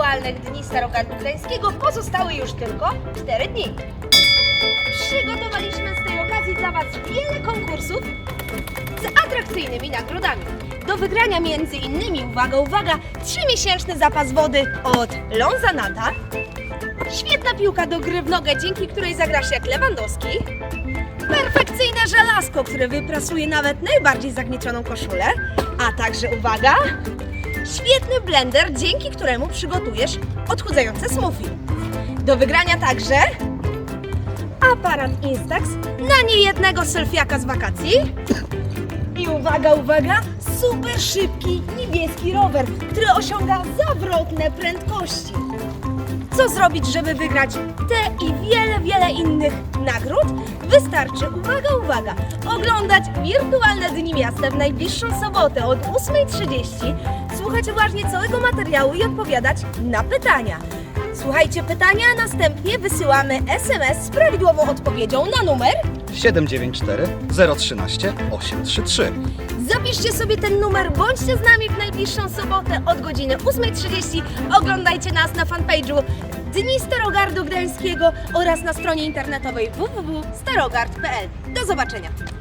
wirtualnych dni Starogardu Gdańskiego pozostały już tylko 4 dni. Przygotowaliśmy z tej okazji dla Was wiele konkursów z atrakcyjnymi nagrodami. Do wygrania między innymi, uwaga, uwaga, 3-miesięczny zapas wody od Lonzanata, świetna piłka do gry w nogę, dzięki której zagrasz jak Lewandowski, perfekcyjne żelazko, które wyprasuje nawet najbardziej zagniecioną koszulę, a także, uwaga, świetny blender, dzięki któremu przygotujesz odchudzające smoothie. Do wygrania także aparat Instax na niejednego selfiaka z wakacji. I uwaga, uwaga, super szybki niebieski rower, który osiąga zawrotne prędkości. Co zrobić, żeby wygrać te i wiele, wiele innych nagród? Wystarczy, uwaga, uwaga, oglądać wirtualne Dni Miasta w najbliższą sobotę od 8.30, słuchać uważnie całego materiału i odpowiadać na pytania. Słuchajcie pytania, a następnie wysyłamy SMS z prawidłową odpowiedzią na numer. 794 013 833. Zapiszcie sobie ten numer, bądźcie z nami w najbliższą sobotę od godziny 8.30. Oglądajcie nas na fanpage'u Dni Starogardu Gdańskiego oraz na stronie internetowej www.starogard.pl. Do zobaczenia!